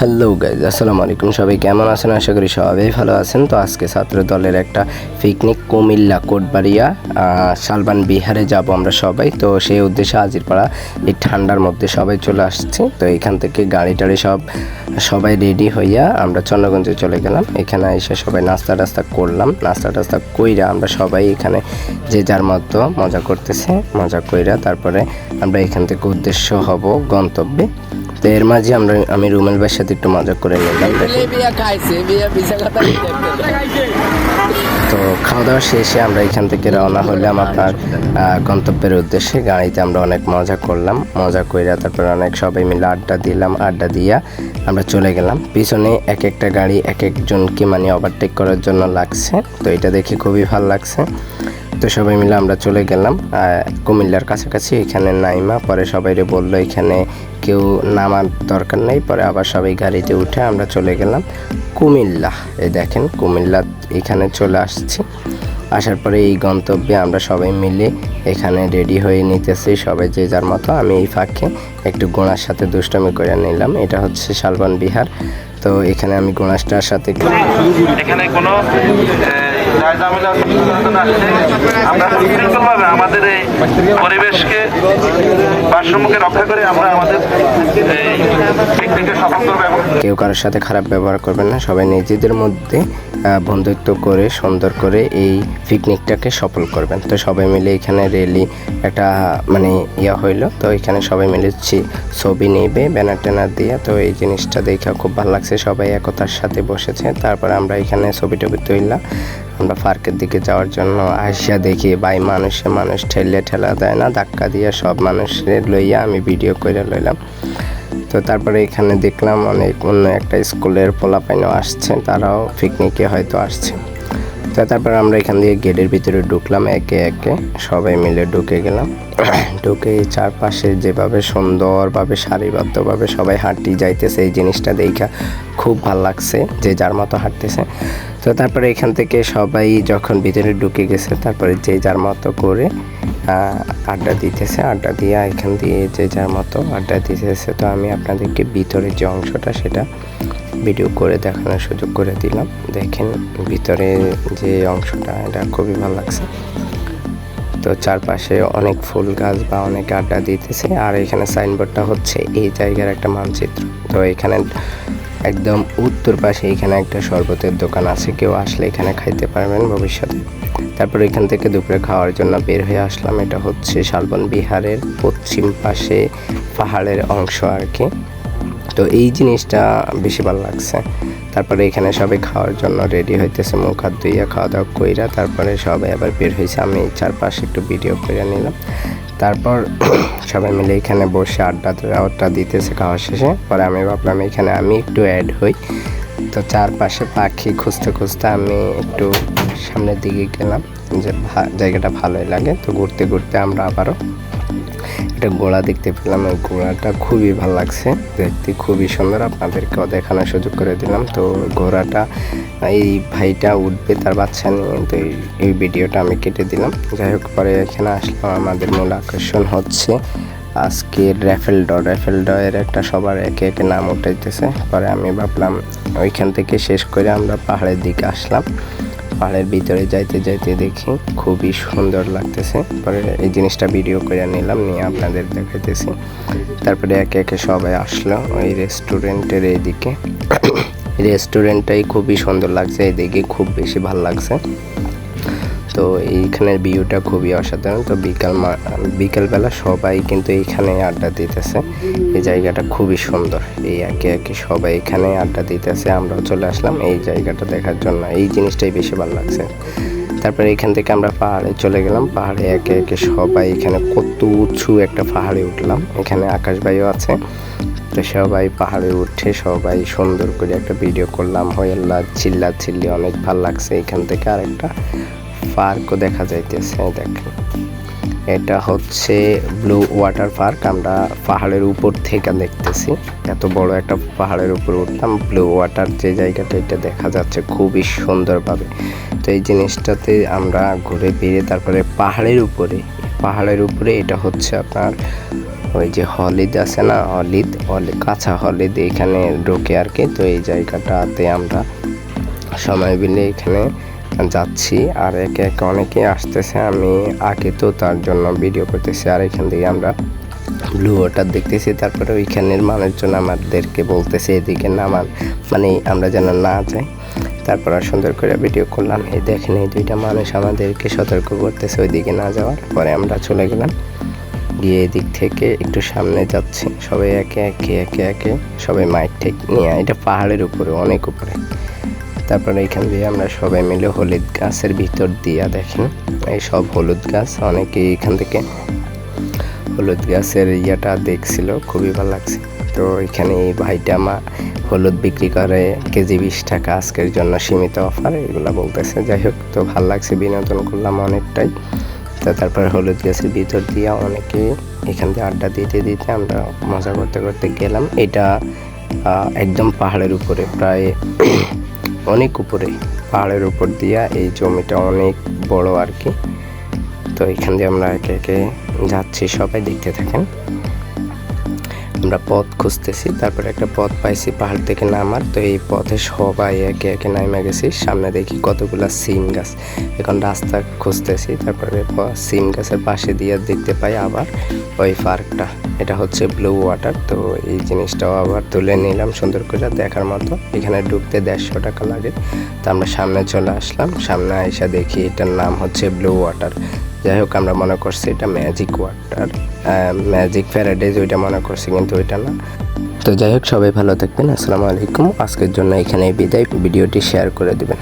Hello guys আসসালামু আলাইকুম। সবাই কেমন আছেন? আশা করি সবাই ভালো আছেন। তো আজকে ছাত্র দলের একটা পিকনিক কুমিল্লা, কোটবাড়িয়া শালবান বিহারে যাব আমরা সবাই। তো সেই উদ্দেশ্যে হাজিরপাড়া এই ঠান্ডার মধ্যে সবাই চলে আসছে। তো এখান থেকে গাড়ি টাড়ি সব, সবাই রেডি হইয়া আমরা চন্দ্রগঞ্জে চলে গেলাম। এখানে এসে সবাই নাস্তা টাস্তা করলাম। নাস্তা টাস্তা কইরা আমরা সবাই এখানে যে যার মতো মজা করতেছে, মজা কইরা তারপরে আমরা এখান থেকে উদ্দেশ্য হব গন্তব্যে। তো এর মাঝে আমরা আমি রুমেল ভাইয়ের সাথে একটু মজা করে নিলাম তো খাওয়া দাওয়া শেষে আমরা এখান থেকে রওনা হলাম আপনার গন্তব্যের উদ্দেশ্যে। গাড়িতে আমরা অনেক মজা করলাম মজা কইরা তারপরে অনেক সবাই মিলে আড্ডা দিলাম আড্ডা দিয়া আমরা চলে গেলাম। পিছনে এক একটা গাড়ি এক একজনকে মানে ওভারটেক করার জন্য লাগছে তো এটা দেখে খুবই ভালো লাগছে। তো সবাই মিলে আমরা চলে গেলাম কুমিল্লার কাছাকাছি। এখানে নাইমা, পরে সবাইরে বলল এখানে কেউ নামার দরকার নেই, পরে আবার সবাই গাড়িতে উঠে আমরা চলে গেলাম কুমিল্লা। এই দেখেন, কুমিল্লা এখানে চলে আসছি। আসার পরে এই গন্তব্যে আমরা সবাই মিলে এখানে রেডি হয়ে নিতেছি। সবাই যে যার মতো, আমি এই ফাঁকে একটু গোড়ার সাথে দুষ্টমি করে নিলাম। এটা হচ্ছে শালবন বিহার। তো এখানে আমি গোড়াসটার সাথে এখানে কোনো আমাদের এই পরিবেশকে, ভারসাম্যকে রক্ষা করে আমরা আমাদের এই কেউ কারোর সাথে খারাপ ব্যবহার করবেন না। সবাই নিজেদের মধ্যে বন্ধুত্ব করে, সুন্দর করে এই পিকনিকটাকে সফল করবেন। তো সবাই মিলে এখানে রেলি একটা মানে ইয়া হইল। তো এখানে সবাই মিলে ছবি নেবে ব্যানার ট্যানার দিয়ে। তো এই জিনিসটা দেখে খুব ভালো লাগছে। সবাই একতার সাথে বসেছে। তারপর আমরা এখানে ছবি টবি তুললাম। আমরা পার্কের দিকে যাওয়ার জন্য আসিয়া দেখি বাই মানুষে মানুষ ঠেলে ঠেলা দেয় না, ধাক্কা দিয়ে সব মানুষের লইয়া আমি ভিডিও করে লইলাম। তো তারপরে এখানে দেখলাম অনেক অন্য একটা স্কুলের পোলাপাইনও আসছে, তারাও পিকনিকে হয়তো আসছে। তো তারপর আমরা এখান দিয়ে গেটের ভিতরে ঢুকলাম, একে একে সবাই মিলে ঢুকে গেলাম। ঢুকে চারপাশে যেভাবে সুন্দরভাবে, সারিবদ্ধভাবে সবাই হাঁটি যাইতেছে, এই জিনিসটা দেখা খুব ভালো লাগছে, যে যার মতো হাঁটতেছে। তো তারপরে এখান থেকে সবাই যখন ভিতরে ঢুকে গেছে, তারপরে যে যার মতো করে আড্ডা দিতেছে। আড্ডা দিয়ে এখান দিয়ে যে যার মতো আড্ডা দিতেছে। তো আমি আপনাদেরকে ভিতরে যে অংশটা, সেটা ভিডিও করে দেখানোর সুযোগ করে দিলাম। দেখেন ভিতরে যে অংশটা, এটা খুবই ভালো লাগছে। তো চারপাশে অনেক ফুল গাছ বা অনেক আড্ডা দিতেছে। আর এখানে সাইনবোর্ডটা হচ্ছে এই জায়গার একটা মানচিত্র। তো এখানে একদম উত্তর পাশে এখানে একটা শরবতের দোকান আছে। কেউ আসলে এখানে খাইতে পারবেন ভবিষ্যতে। তারপর এখান থেকে দুপুরে খাওয়ার জন্য বের হয়ে আসলাম। এটা হচ্ছে শালবন বিহারের পশ্চিম পাশে পাহাড়ের অংশ আর কি। তো এই জিনিসটা বেশি ভালো লাগছে। তারপরে এখানে সবাই খাওয়ার জন্য রেডি হইতেছে। মুখ, হাত ধুইয়া খাওয়া দাওয়া কইরা তারপরে সবাই আবার বের হয়েছে আমি চারপাশে একটু ভিডিও করে নিলাম। তারপর সবাই মিলে এখানে বসে আড্ডা আড্ডা দিতেছে খাওয়া শেষে। পরে আমি ভাবলাম এখানে আমি একটু অ্যাড হই। তো চারপাশে পাখি খুঁজতে খুঁজতে আমি একটু সামনের দিকে গেলাম যে জায়গাটা ভালোই লাগে। তো ঘুরতে ঘুরতে আমরা আবারও একটা ঘোড়া দেখতে পেলাম। ওই ঘোড়াটা খুবই ভালো লাগছে। দেখতে খুবই সুন্দর। আপনাদেরকেও দেখানোর সুযোগ করে দিলাম। তো ঘোড়াটা, এই ভাইটা উঠবে তার বাচ্চা নিয়ে। তো এই- ভিডিওটা আমি কেটে দিলাম। যাই হোক, পরে এখানে আসলাম। আমাদের মূল আকর্ষণ হচ্ছে আজকের র্যাফেল ড র্যাফেল ডয়ের একটা সবার একে একে নাম উঠাইতেছে। পরে আমি ভাবলাম ওইখান থেকে শেষ করে আমরা পাহাড়ের দিকে আসলাম। পাহাড়ের ভিতরে যাইতে যাইতে দেখি খুবই সুন্দর লাগতেছে। পরে এই জিনিসটা ভিডিও করে নিলাম, নিয়ে আপনাদের দেখাইতেছি। তারপরে একে একে সবাই আসলো ওই রেস্টুরেন্টের এইদিকে। রেস্টুরেন্টটাই খুবই সুন্দর লাগছে, এদিকে খুব বেশি ভালো লাগছে। তো এইখানের ভিউটা খুবই অসাধারণ। তো বিকাল বিকালবেলা সবাই কিন্তু এইখানে আড্ডা দিতেছে। এই জায়গাটা খুবই সুন্দর। এই একে একে সবাই এখানে আড্ডা দিতেছে, আমরাও চলে আসলাম এই জায়গাটা দেখার জন্য। এই জিনিসটাই বেশি ভালো লাগছে। তারপরে এখান থেকে আমরা পাহাড়ে চলে গেলাম। পাহাড়ে একে একে সবাই এখানে কত উঁচু একটা পাহাড়ে উঠলাম। এখানে আকাশবায়ু আছে। তো সবাই পাহাড়ে উঠে সবাই সুন্দর করে একটা ভিডিও করলাম। হইয়াল্লা চিল্লা চিল্লি অনেক ভালো লাগছে। এখান থেকে আরেকটা পার্কও দেখা যাইতেছে, দেখেন। এটা হচ্ছে ব্লু ওয়াটার পার্ক। আমরা পাহাড়ের উপর থেকে দেখতেছি। এত বড় একটা পাহাড়ের উপর উঠলাম। ব্লু ওয়াটার যে জায়গাটা, এটা দেখা যাচ্ছে খুবই সুন্দরভাবে। তো এই জিনিসটাতে আমরা ঘুরে ফিরে তারপরে পাহাড়ের উপরে পাহাড়ের উপরে এটা হচ্ছে আপনার ওই যে হলিদ আছে না? হলিদ, হলি- কাঁচা হলিদ এখানে ঢোকে আর কি। তো এই জায়গাটাতে আমরা সময় মিলে এখানে যাচ্ছি আর একে একে অনেকে আসতেছে, আমি আগে তো তার জন্য ভিডিও করতেছি। আর এখান থেকে আমরা ব্লু ওয়াটার দেখতেছি, তারপরে ওইখানের মানুষজন আমাদেরকে বলতেছে, এদিকে নামান। মানে আমরা যেন না যাই। তারপর আর সুন্দর করে ভিডিও করলাম। এই দেখেন, এই দুইটা মানুষ আমাদেরকে সতর্ক করতেছে ওইদিকে না যাওয়ার। পরে আমরা চলে গেলাম। গিয়ে এদিক থেকে একটু সামনে যাচ্ছি। সবাই একে একে একে একে সবাই মাইক ঠেক নিয়ে এটা পাহাড়ের উপরে, অনেক উপরে। তারপরে এখান দিয়ে আমরা সবাই মিলে হলুদ গাছের ভিতর দিয়া দেখেন, এই সব হলুদ গাছ, অনেকে এখান থেকে হলুদ গাছের ইয়েটা দেখছিল, খুবই ভালো লাগছে। তো এখানে এই ভাইটা মা হলুদ বিক্রি করে কেজি বিশ টাকা আজকের জন্য সীমিত অফার, এগুলো বলতেছে। যাই হোক, তো ভালো লাগছে, বিনোদন করলাম অনেকটাই। তো তারপরে হলুদ গাছের ভিতর দিয়ে অনেকে এখান দিয়ে আড্ডা দিতে দিতে আমরা মজা করতে করতে গেলাম। এটা একদম পাহাড়ের উপরে, প্রায় অনেক উপরে পাহাড়ের উপর দিয়া এই জমিটা অনেক বড় আর কি। তো এখান দিয়ে আমরা একে একে যাচ্ছি, সবাই দেখতে থাকেন। আমরা পথ খুঁজতেছি, তারপরে একটা পথ পাইছি পাহাড় থেকে নামার। তো এই পথে সবাই একে একে নামে গেছি, সামনে দেখি কতগুলা সিম গাছ। এখন রাস্তা খুঁজতেছি, তারপরে সিম গাছের পাশে দিয়ে দেখতে পাই আবার ওই পার্কটা। এটা হচ্ছে ব্লু ওয়াটার, তো এই জিনিসটাও আবার তুলে নিলাম সুন্দর করে দেখার মতো। এখানে ঢুকতে দেড়শো টাকা লাগে। তো আমরা সামনে চলে আসলাম, সামনে আইসা দেখি এটার নাম হচ্ছে ব্লু ওয়াটার। যাই হোক আমরা মনে করছি এটা ম্যাজিক ওয়াটার ম্যাজিক প্যারাডাইজ ওইটা মনে করছি, কিন্তু ওইটা না। তো যাই হোক সবাই ভালো থাকবেন। আসসালামু আলাইকুম। আজকের জন্য এখানে বিদায়। ভিডিওটি শেয়ার করে দিবেন।